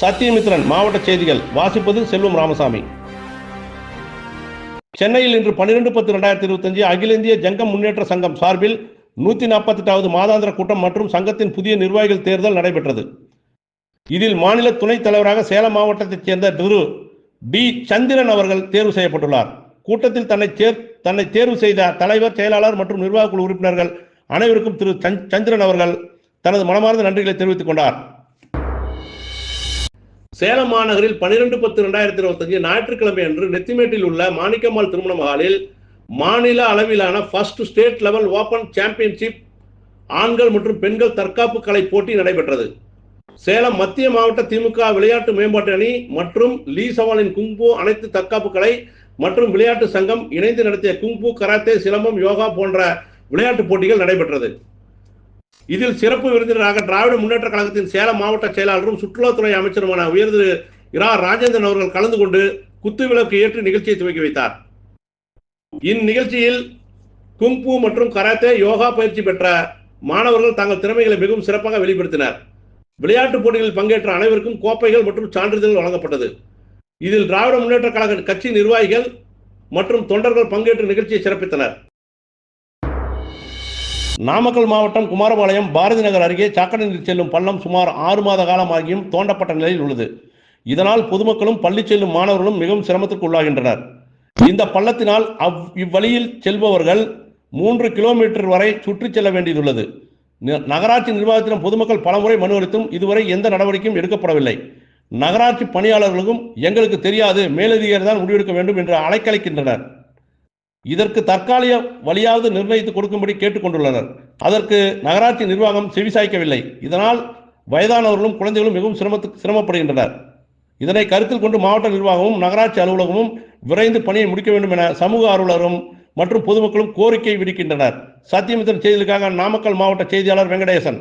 சத்தியமித்ரன் மாவட்ட செய்திகள். வாசிப்பது செல்வம் ராமசாமி. சென்னையில் இன்று பன்னிரெண்டு பத்து ரெண்டாயிரத்தி இருபத்தஞ்சு அகில இந்திய ஜங்கம் முன்னேற்ற சங்கம் சார்பில் நூற்றி நாற்பத்தெட்டாவது மாதாந்திர கூட்டம் மற்றும் சங்கத்தின் புதிய நிர்வாகிகள் தேர்தல் நடைபெற்றது. இதில் மாநில துணைத் தலைவராக சேலம் மாவட்டத்தைச் சேர்ந்த திரு. டி. சந்திரன் அவர்கள் தேர்வு செய்யப்பட்டுள்ளார். கூட்டத்தில் தன்னை சேர் தன்னை தேர்வு செய்த தலைவர் செயலாளர் மற்றும் நிர்வாக குழு உறுப்பினர்கள் அனைவருக்கும் திரு. சந்- சந்திரன் அவர்கள் தனது மனமார்ந்த நன்றிகளை தெரிவித்துக் கொண்டார். சேலம் மாநகரில் பனிரெண்டு பத்து ரெண்டாயிரத்தி இருபத்தஞ்சு ஞாயிற்றுக்கிழமை அன்று நெத்திமேட்டில் உள்ள மாணிக்கம்மாள் திருமண மகாலில் மாநில அளவிலான first state level open championship ஆண்கள் மற்றும் பெண்கள் தற்காப்பு கலை போட்டி நடைபெற்றது. சேலம் மத்திய மாவட்ட திமுக விளையாட்டு மேம்பாட்டு அணி மற்றும் லீ சவாலின் குங்பூ அனைத்து தற்காப்பு கலை மற்றும் விளையாட்டு சங்கம் இணைந்து நடத்திய குங்பூ கராத்தே சிலம்பம் யோகா போன்ற விளையாட்டு போட்டிகள் நடைபெற்றது. இதில் சிறப்பு விருந்தினராக திராவிட முன்னேற்ற கழகத்தின் சேலம் மாவட்ட செயலாளரும் சுற்றுலாத்துறை அமைச்சருமான உயர் திரு இரா. ராஜேந்திரன் அவர்கள் கலந்து கொண்டு குத்துவிளக்கு ஏற்று நிகழ்ச்சியை துவக்கி வைத்தார். இந்நிகழ்ச்சியில் குங்பு மற்றும் கராத்தே யோகா பயிற்சி பெற்ற மாணவர்கள் தங்கள் திறமைகளை மிகவும் சிறப்பாக வெளிப்படுத்தினர். விளையாட்டுப் போட்டிகளில் பங்கேற்ற அனைவருக்கும் கோப்பைகள் மற்றும் சான்றிதழ்கள் வழங்கப்பட்டது. இதில் திராவிட முன்னேற்ற கழக கட்சி நிர்வாகிகள் மற்றும் தொண்டர்கள் பங்கேற்று நிகழ்ச்சியை சிறப்பித்தனர். நாமக்கல் மாவட்டம் குமாரபாளையம் பாரதி நகர் அருகே சாக்கடை நீர் செல்லும் பள்ளம் சுமார் ஆறு மாத காலமாகியும் தோண்டப்பட்ட நிலையில் உள்ளது. இதனால் பொதுமக்களும் பள்ளி செல்லும் மாணவர்களும் மிகவும் சிரமத்திற்கு உள்ளாகின்றனர். இந்த பள்ளத்தினால் அவ் இவ்வழியில் செல்பவர்கள் மூன்று கிலோமீட்டர் வரை சுற்றி செல்ல வேண்டியதுள்ளது. ந- நகராட்சி நிர்வாகத்திடம் பொதுமக்கள் பலமுறை மனு அளித்தும் இதுவரை எந்த நடவடிக்கையும் எடுக்கப்படவில்லை. நகராட்சி பணியாளர்களுக்கும் எங்களுக்கு தெரியாது மேலதிகாரி தான் முடிவெடுக்க வேண்டும் என்று அலைக்கழிக்கின்றனர். இதற்கு தற்காலிக வழியாவது நிர்ணயித்து கொடுக்கும்படி கேட்டுக்கொண்டுள்ளனர். அதற்கு நகராட்சி நிர்வாகம் செவிசாய்க்கவில்லை. இதனால் வயதானவர்களும் குழந்தைகளும் மிகவும் சிரமத்துக்கு சிரமப்படுகின்றனர். இதனை கருத்தில் கொண்டு மாவட்ட நிர்வாகமும் நகராட்சி அலுவலகமும் விரைந்து பணியை முடிக்க வேண்டும் என சமூக ஆர்வலரும் மற்றும் பொதுமக்களும் கோரிக்கை விடுக்கின்றனர். சத்தியமித்திரன் செய்திகளுக்காக நாமக்கல் மாவட்ட செய்தியாளர் வெங்கடேசன்.